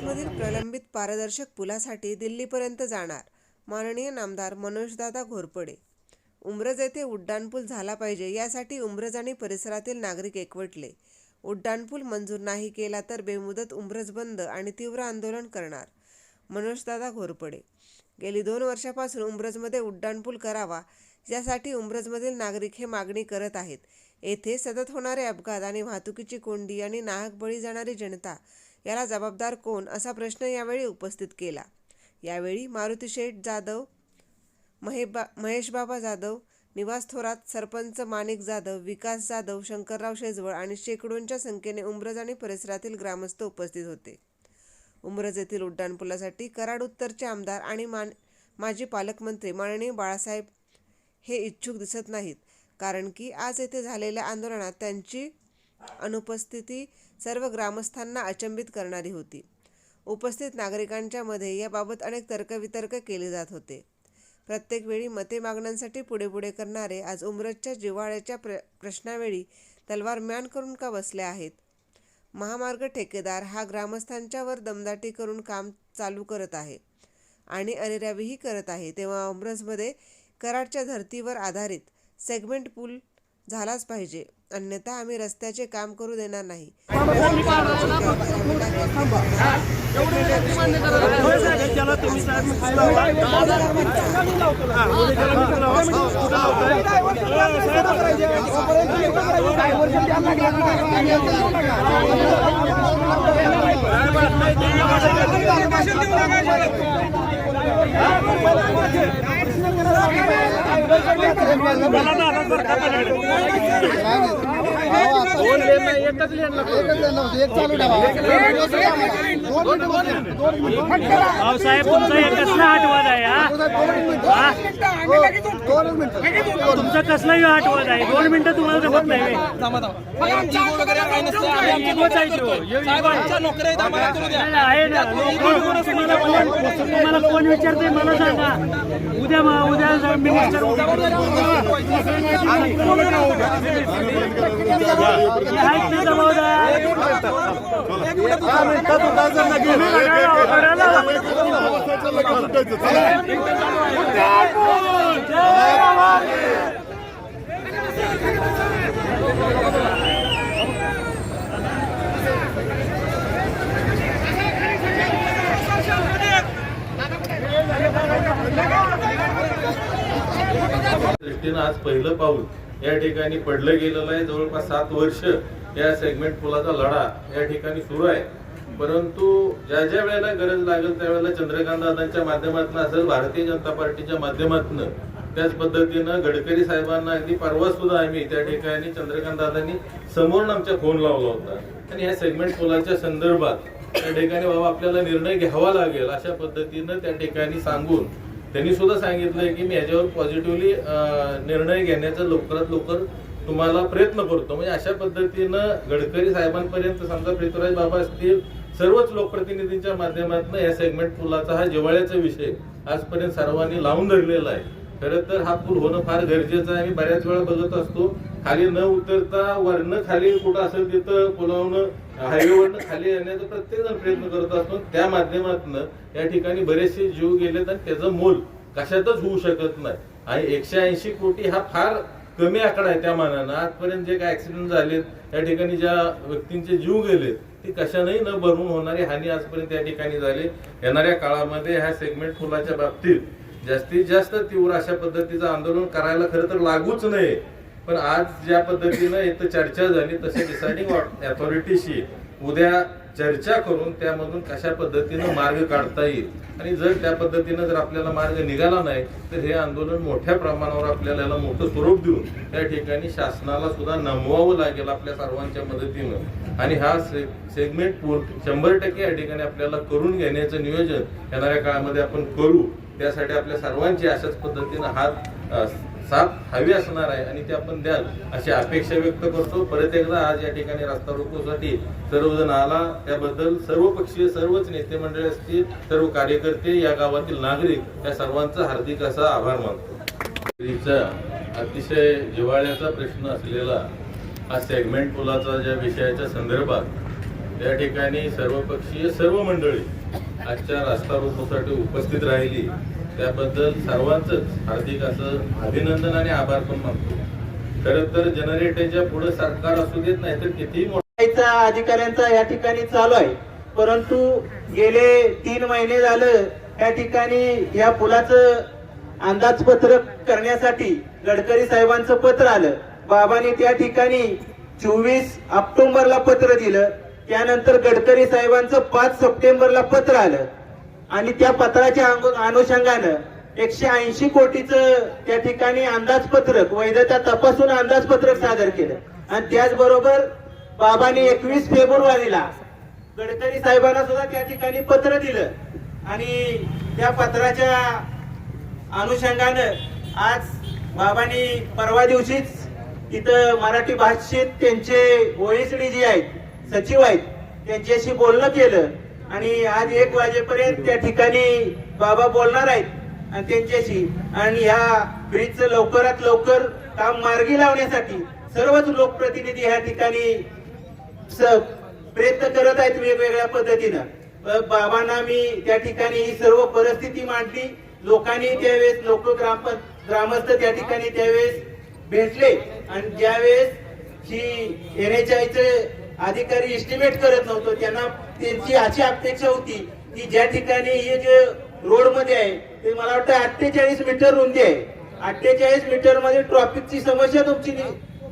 उमरजमधील प्रलंबित पारदर्शक पुलासाठी दिल्लीपर्यंत जाणार माननीय नामदार मनोजदादा घोरपडे. उमरज येथे उड्डाणपूल झाला पाहिजे यासाठी उमरज आणि परिसरातील नागरिक एकवटले. उड्डाणपूल मंजूर नाही केला तर बेमुदत उमरज बंद आणि तीव्र आंदोलन करणार मनोजदादा घोरपडे. गेली दोन वर्षापासून उमरजमध्ये उड्डाणपूल करावा यासाठी उमरजमधील नागरिक हे मागणी करत आहेत. येथे सतत होणारे अपघात आणि वाहतुकीची कोंडी आणि नाहक बळी जाणारी जनता याला जबाबदार कोण असा प्रश्न यावेळी उपस्थित केला. यावेळी मारुती शेठ जाधव महेबा महेशबाबा जाधव निवास थोरात सरपंच माणिक जाधव विकास जाधव शंकरराव शेजवळ आणि शेकडोंच्या संख्येने उमरज आणि परिसरातील ग्रामस्थ उपस्थित होते. उमरज येथील उड्डाणपुलासाठी कराड उत्तरचे आमदार आणि मान माजी पालकमंत्री माननीय बाळासाहेब हे इच्छुक दिसत नाहीत कारण की आज येथे झालेल्या आंदोलनात त्यांची अनुपस्थिती सर्व ग्रामस्थांना अचंबित करणारी होती. उपस्थित नागरिकांच्या मध्ये याबाबत अनेक तर्कवितर्क केले जात होते. प्रत्येक वेळी मते मागण्यांसाठी पुढे पुढे करणारे आज उमरजच्या जिव्हाळ्याच्या प्र प्रश्नावेळी तलवार म्यान करून का बसले आहेत? महामार्ग ठेकेदार हा ग्रामस्थांच्यावर दमदाटी करून काम चालू करत आहे आणि अरेरावीही करत आहे तेव्हा उमरजमध्ये कराडच्या धर्तीवर आधारित सेगमेंट पूल झालाच पाहिजे. अन्यथा आम्ही रस्त्याचे काम करू देणार नाही. दोन लेन नाही एकच लेन एक चालू ठेवा अहो साहेब तुमचा एक कसला आठवत तुमचा कसलाही आठवत आहे दोन मिनिटं तुम्हाला जमत नाही आहे ना तुम्हाला कोण कोण विचारते मला सांगा उद्या मा- उद्या ना जबाबदार दृष्टीनं आज पहिलं पाऊल या ठिकाणी पडलं गेलेलं आहे. जवळपास सात वर्ष या सेगमेंट पुलाचा लढा या ठिकाणी सुरू आहे. परंतु ज्या ज्या वेळेला गरज लागेल त्यावेळेला चंद्रकांत दादांच्या माध्यमातून असेल भारतीय जनता पार्टीच्या माध्यमातून त्याच पद्धतीनं गडकरी साहेबांना अगदी परवा सुद्धा आम्ही त्या ठिकाणी चंद्रकांत दादांनी समोरून आमच्या फोन लावला होता. आणि या सेगमेंट पुलाच्या संदर्भात त्या ठिकाणी बाबा आपल्याला निर्णय घ्यावा लागेल अशा पद्धतीनं त्या ठिकाणी सांगून त्यांनी सुद्धा सांगितलंय की मी याच्यावर पॉझिटिव्हली निर्णय घेण्याचा लवकरात लवकर तुम्हाला प्रयत्न करतो. म्हणजे अशा पद्धतीनं गडकरी साहेबांपर्यंत समजा पृथ्वीराज बाबा असतील सर्वच लोकप्रतिनिधींच्या माध्यमातून या सेगमेंट पुलाचा हा जिव्हाळ्याचा विषय आजपर्यंत सर्वांनी लावून धरलेला आहे. खरं तर हा पूल होणं फार गरजेचं आहे. आम्ही बऱ्याच वेळा बघत असतो खाली न उतरता वरनं खाली कुठं असेल तिथं पुलावनं हायवेवरनं खाली येण्याचा प्रत्येक जण प्रयत्न करत असतो. त्या माध्यमातून या ठिकाणी बरेचसे जीव गेलेत आणि त्याचं मोल कशातच होऊ शकत नाही. आणि एकशे ऐंशी कोटी हा फार कमी आकडा आहे त्या मानानं. आजपर्यंत जे काय ऍक्सिडेंट झालेत त्या ठिकाणी ज्या व्यक्तींचे जीव गेलेत ती कशानेही न भरून होणारी हानी आजपर्यंत या ठिकाणी झाली. येणाऱ्या काळामध्ये ह्या सेगमेंट फुलाच्या बाबतीत जास्तीत जास्त तीव्र अशा पद्धतीचं आंदोलन करायला खरं तर लागूच नये. पण आज ज्या पद्धतीनं इथं चर्चा झाली तसे डिसाइडिंग अथॉरिटीशी उद्या चर्चा करून त्यामधून कशा पद्धतीनं मार्ग काढता येईल? आणि जर त्या पद्धतीनं जर आपल्याला मार्ग निघाला नाही तर हे आंदोलन मोठ्या प्रमाणावर आपल्याला याला मोठं स्वरूप देऊन त्या ठिकाणी शासनाला सुद्धा नमवावं लागेल आपल्या सर्वांच्या मदतीनं. आणि हा से सेगमेंट पूर्ण शंभर टक्के या ठिकाणी आपल्याला करून घेण्याचं नियोजन येणाऱ्या काळामध्ये आपण करू. त्यासाठी आपल्या सर्वांची अशाच पद्धतीनं हात साथ हवी असणार आहे आणि ते आपण द्याल अशी अपेक्षा व्यक्त करतो. परत एकदा आज या ठिकाणी रस्ता रोकोसाठी सर्वजण आला. त्याबद्दल सर्व पक्षीय सर्वच नेते मंडळी असतील सर्व कार्यकर्ते या गावातील नागरिक या सर्वांचा हार्दिक असा आभार मानतो. अतिशय जिवाळ्याचा प्रश्न असलेला हा सेगमेंट पुलाचा ज्या विषयाच्या संदर्भात त्या ठिकाणी सर्वपक्षीय सर्व मंडळी आजच्या रास्ता रोकोसाठी उपस्थित राहिली. त्याबद्दल सर्वांच हार्दिक असं अभिनंदन आणि आभार पण मानतो. खर तर जनरेटरच्या पुढे सरकार असू देत नाही तर कितीही मोठा अधिकाऱ्यांचा या ठिकाणी चालू आहे. परंतु गेले तीन महिने झालं या ठिकाणी या पुलाचं अंदाजपत्रक करण्यासाठी गडकरी साहेबांचं पत्र आलं. बाबांनी त्या ठिकाणी चोवीस ऑक्टोबरला पत्र दिलं. त्यानंतर गडकरी साहेबांचं पाच सप्टेंबरला पत्र आलं. आणि त्या पत्राच्या अंग- अनुषंगानं एकशे ऐंशी कोटीचं त्या ठिकाणी अंदाजपत्रक वैधता तपासून अंदाजपत्रक सादर केलं. आणि त्याचबरोबर बाबांनी एकवीस फेब्रुवारीला गडकरी साहेबांना सुद्धा त्या ठिकाणी पत्र दिलं. आणि त्या पत्राच्या अनुषंगानं आज बाबांनी परवा दिवशीच तिथं मराठी भाषेत त्यांचे ओएसडी जे आहेत सचिव आहेत त्यांच्याशी बोलणं केलं. आणि आज एक वाजेपर्यंत त्या ठिकाणी बाबा बोलणार आहेत आणि त्यांच्याशी. आणि ह्या ब्रिजचं लवकरात लवकर काम मार्गी लावण्यासाठी सर्वच लोकप्रतिनिधी ह्या ठिकाणी स- प्रयत्न करत आहेत वेगवेगळ्या पद्धतीनं. बाबांना मी त्या ठिकाणी ही सर्व परिस्थिती मांडली. लोकांनी त्यावेळेस लोक ग्राम ग्रामस्थ त्या ठिकाणी त्यावेळेस भेटले. आणि ज्यावेळेस ही आयचे अधिकारी एस्टिमेट करत नव्हतो. त्यांना त्यांची अशी अपेक्षा होती की ज्या ठिकाणी हे जे रोडमध्ये आहे ते मला वाटतं अठ्ठेचाळीस मीटर रुंदी आहे. अठ्ठेचाळीस मीटरमध्ये ट्रॉफिकची समस्या तुमची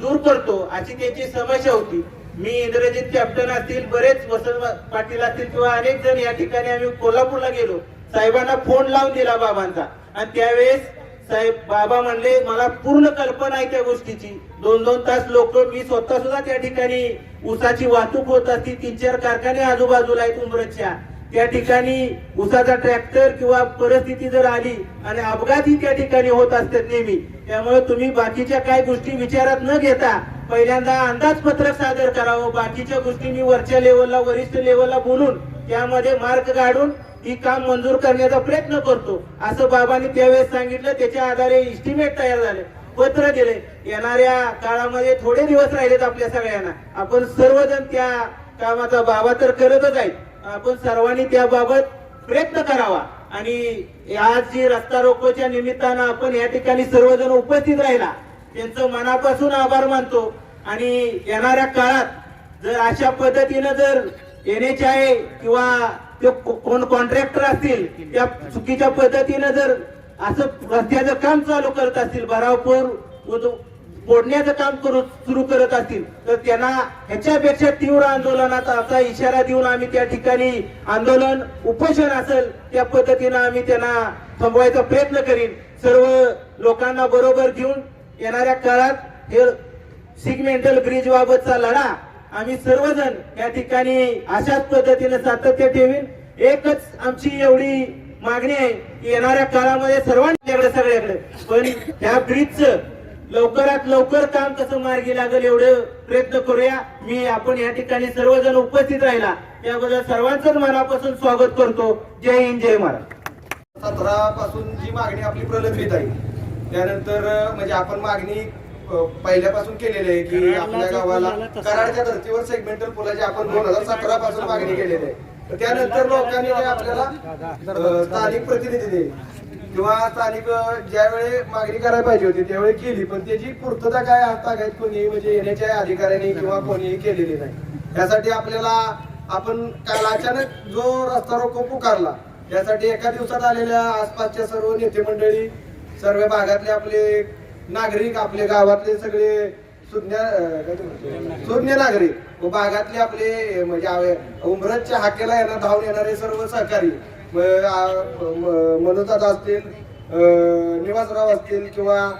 दूर करतो अशी त्यांची समस्या होती. मी इंद्रजित कॅप्टन असतील बरेच वसंत पाटील असतील किंवा अनेक जण या ठिकाणी आम्ही कोल्हापूरला गेलो. साहेबांना फोन लावून दिला बाबांचा. आणि त्यावेळेस साहेब बाबा म्हणले मला पूर्ण कल्पना आहे त्या गोष्टीची. दोन दोन तास लोक मी स्वतः सुद्धा त्या ठिकाणी ऊसाची वाहतूक होत असती तीन चार कारखाने आजूबाजूला आहेत उमरतच्या. त्या ठिकाणी उसाचा ट्रॅक्टर किंवा परिस्थिती जर आली आणि अपघातही त्या ठिकाणी होत असतात नेहमी त्यामुळे तुम्ही बाकीच्या काय गोष्टी विचारात न घेता पहिल्यांदा अंदाजपत्रक सादर करावं हो. बाकीच्या गोष्टी मी वरच्या लेवलला वरिष्ठ लेवलला बोलून त्यामध्ये मार्क काढून ही काम मंजूर करण्याचा प्रयत्न करतो. असं बाबांनी त्यावेळेस सांगितलं त्याच्या आधारे इस्टिमेट तयार झाले पत्र दिले. येणाऱ्या काळामध्ये थोडे दिवस राहिलेत आपल्या सगळ्यांना. आपण सर्वजण त्या कामाचा बाबा तर करतच आहेत. आपण सर्वांनी त्याबाबत प्रयत्न करावा. आणि आज जी रस्ता रोकोच्या निमित्तानं आपण या ठिकाणी सर्वजण उपस्थित राहिला त्यांचं मनापासून आभार मानतो. आणि येणाऱ्या काळात जर अशा पद्धतीनं जर एन आहे किंवा ते को- कोण कॉन्ट्रॅक्टर असतील त्या चुकीच्या पद्धतीनं जर असं रस्त्याचं काम चालू करत असतील भरावपूर फोडण्याचं काम करू सुरू करत असतील तर त्यांना ह्याच्यापेक्षा तीव्र आंदोलनाचा असा इशारा देऊन आम्ही त्या ठिकाणी आंदोलन उपोषण असेल त्या पद्धतीनं आम्ही त्यांना थांबवायचा प्रयत्न करीन. सर्व लोकांना बरोबर घेऊन येणाऱ्या काळात हे सिगमेंटल ब्रिज बाबतचा लढा आम्ही सर्वजण या ठिकाणी अशाच पद्धतीने सातत्य ठेवीन. एकच आमची एवढी मागणी आहे की येणाऱ्या काळामध्ये सर्वांच्याकडे सगळ्याकडे. पण ह्या ब्रिजचं लवकरात लवकर काम कसं मार्गी लागेल एवढं प्रयत्न करूया. मी आपण या ठिकाणी सर्वजण उपस्थित राहिला. त्याबद्दल सर्वांचंच मनापासून स्वागत करतो. जय हिंद जय महाराज सतरा पासून जी मागणी आपली प्रलंबित आहे त्यानंतर म्हणजे आपण मागणी पहिल्यापासून केलेली आहे की आपल्या गावाला कराडच्या धर्तीवर सेगमेंटल पुलाची आपण दोन हजार सतरा पासून मागणी केलेली आहे. तर त्यानंतर लोकांनी आपल्याला स्थानिक प्रतिनिधी दिले. किंवा स्थानिक ज्यावेळी मागणी करायला पाहिजे होती त्यावेळी केली पण त्याची पूर्तता काय हातागायत कोणी म्हणजे येण्याच्या अधिकाऱ्यांनी किंवा कोणीही केलेली नाही. त्यासाठी आपल्याला आपण काल अचानक जो रस्ता रोको पुकारला त्यासाठी एका दिवसात आलेल्या आसपासच्या सर्व नेते मंडळी सर्व भागातले आपले नागरिक आपले गावातले सगळे सुज्ञ सुज्ञ नागरिक व भागातले आपले म्हणजे उमरतच्या हाकेला येणार धावून येणारे सर्व सहकारी मनोजदादा असतील निवासराव असतील किंवा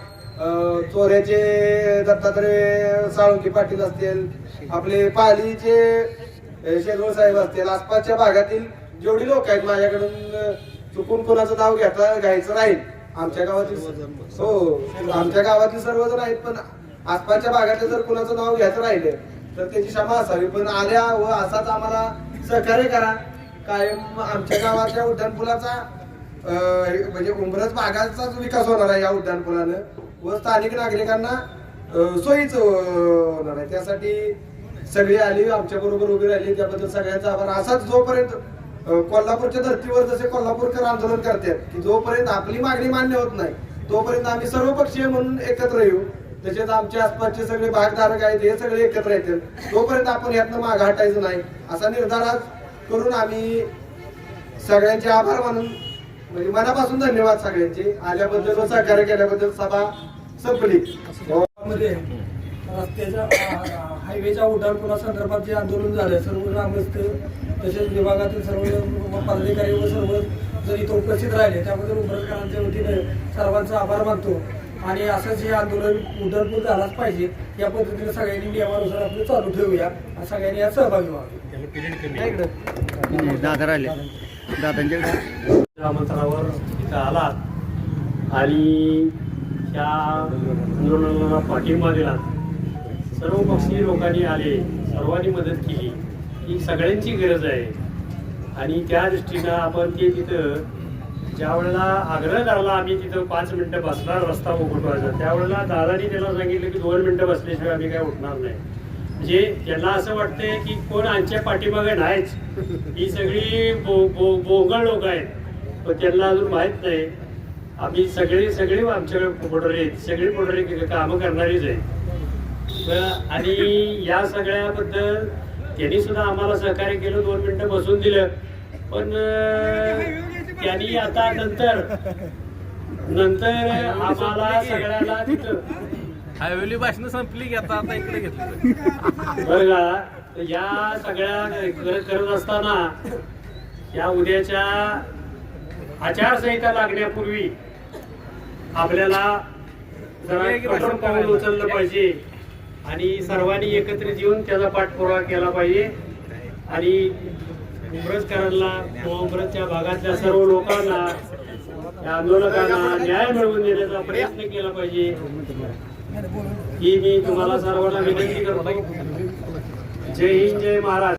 चोऱ्याचे दत्तात्रय साळुंकी पाटील असतील आपले पालीचे शेजवळ साहेब असतील आसपासच्या भागातील जेवढी लोक आहेत माझ्याकडून चुकून कोणाचं नाव घेता घ्यायचं राहील. आमच्या गावातील हो आमच्या गावातील सर्वजण आहेत पण आसपासच्या भागातले जर कुणाचं नाव घ्यायचं राहिलं तर त्याची क्षमा असावी. पण आल्या व असाच आम्हाला सहकार्य करा. कायम आमच्या गावाच्या उड्डाणपुलाचा म्हणजे उंबरज भागाचाच विकास होणार आहे या उड्डाणपुलानं व स्थानिक नागरिकांना सोयीच होणार आहे. त्यासाठी सगळी आली आमच्या बरोबर उभी राहिली. त्याबद्दल सगळ्यांचा आभार. असाच जोपर्यंत कोल्हापूरच्या धर्तीवर जसे कोल्हापूरकर आंदोलन करतात की जोपर्यंत आपली मागणी मान्य होत नाही तोपर्यंत आम्ही सर्व पक्षीय म्हणून एकत्र येऊ. तसेच आमच्या आसपासचे सगळे भागधारक आहेत हे सगळे एकत्र येतील. तोपर्यंत आपण यातनं माग हटायचं नाही असा निर्धार आज करून आम्ही सगळ्यांचे आभार मानून म्हणजे मनापासून धन्यवाद सगळ्यांचे. आल्याबद्दल व सहकार्य केल्याबद्दल सभा संपली. मध्ये रस्त्याच्या हायवेच्या उड्डाणपुरा जे आंदोलन झालं सर्व ग्रामस्थ तसेच विभागातील सर्व पदाधिकारी व सर्व जर इथं उपस्थित राहिले त्याबद्दल उंबरकरांच्या वतीने सर्वांचा आभार मानतो. आणि असंच हे आंदोलन उड्डाणपूर झालाच पाहिजे या पद्धतीने सगळ्यांनी नियमानुसार आपलं चालू ठेवूया. आणि सगळ्यांनी यात सहभागी व्हावे. दादा राहिले. दादांच्या आमंत्रणावर इथं आलात आणि त्या आंदोलनाला पाठिंबा दिला. सर्व पक्षीय लोकांनी आले सर्वांनी मदत केली. ही सगळ्यांची गरज आहे. आणि त्या दृष्टीनं आपण ते तिथं ज्या वेळेला आग्रह धरला आम्ही तिथं पाच मिनिटं बसणार रस्ता उघडवायचा त्यावेळेला दादानी त्याला सांगितलं की दोन मिनिटं बसल्याशिवाय आम्ही काय उठणार नाही. म्हणजे त्यांना असं वाटतंय की कोण आमच्या पाठीमागे नाहीच. ही सगळी बो बो बोगळ लोक आहेत. पण त्यांना अजून माहीत नाही. आम्ही सगळी सगळी आमच्याकडे पुढारी आहेत. सगळी पुढारी कामं करणारीच आहेत. आणि या सगळ्याबद्दल त्यांनी सुद्धा आम्हाला सहकार्य केलं. दोन मिनिटं बसून दिलं. पण त्यांनी आता नंतर नंतर आम्हाला सगळ्याला तिथं हायवेली भाषण संपली की आता आता इकडे घेतलं. बरं का या सगळ्या कर- करत असताना या उद्याच्या आचारसंहिता लागण्यापूर्वी आपल्याला जरा कठोर पाऊल उचललं पाहिजे. आणि सर्वांनी एकत्रित येऊन त्याचा पाठपुरावा केला पाहिजे. आणि उमरजकरांना उमरजच्या भागातल्या सर्व लोकांना या आंदोलकांना न्याय मिळवून देण्याचा प्रयत्न केला पाहिजे. ही मी तुम्हाला सर्वांना विनंती करतो. जय हिंद जय महाराज.